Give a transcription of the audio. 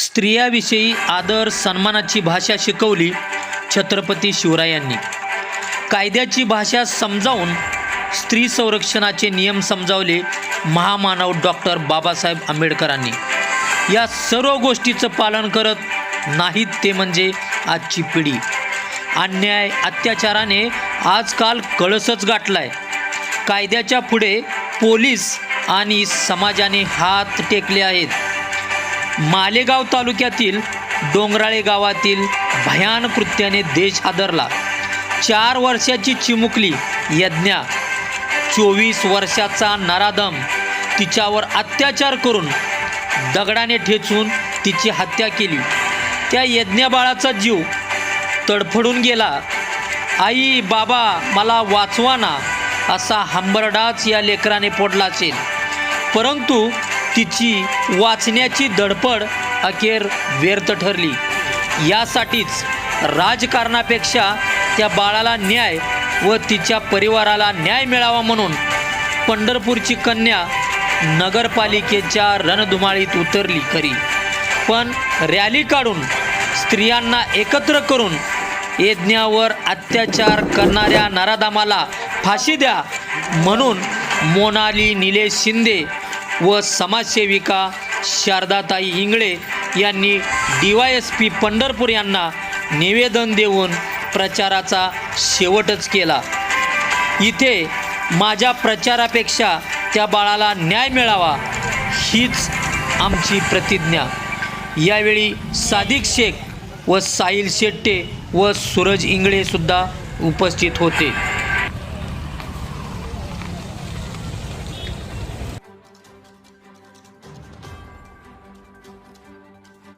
स्त्रियाविषयी आदर सन्मानाची भाषा शिकवली छत्रपती शिवरायांनी. कायद्याची भाषा समजावून स्त्री संरक्षणाचे नियम समजावले महामानव डॉक्टर बाबासाहेब आंबेडकरांनी. या सर्व गोष्टीचं पालन करत नाहीत ते म्हणजे आजची पिढी. अन्याय अत्याचाराने आजकाल कळसच गाठलाय. कायद्याच्या पुढे पोलीस आणि समाजाने हात टेकले आहेत. मालेगाव तालुक्यातील डोंगराळे गावातील भयान कृत्याने देश हादरला. चार वर्षाची चिमुकली यज्ञा. चोवीस वर्षाचा नरादम तिच्यावर अत्याचार करून दगडाने ठेचून तिची हत्या केली. त्या यज्ञबाळाचा जीव तडफडून गेला. आई बाबा मला वाचवा ना असा हंबरडाच या लेकराने फोडला असेल. परंतु तिची वाचण्याची धडपड अखेर व्यर्थ ठरली. यासाठीच राजकारणापेक्षा त्या बाळाला न्याय व तिच्या परिवाराला न्याय मिळावा म्हणून पंढरपूरची कन्या नगरपालिकेच्या रणधुमाळीत उतरली खरी. पण रॅली काढून स्त्रियांना एकत्र करून यज्ञावर अत्याचार करणाऱ्या नराधामाला फाशी द्या म्हणून मोनाली निलेश शिंदे व समाजसेविका शारदाताई इंगळे यांनी D Y S P Pandharpur यांना निवेदन देऊन प्रचाराचा शेवटच केला. इथे माझ्या प्रचारापेक्षा त्या बाळाला न्याय मिळावा हीच आमची प्रतिज्ञा. यावेळी सादिक शेख व साहिल शेट्टे व सूरज इंगळेसुद्धा उपस्थित होते.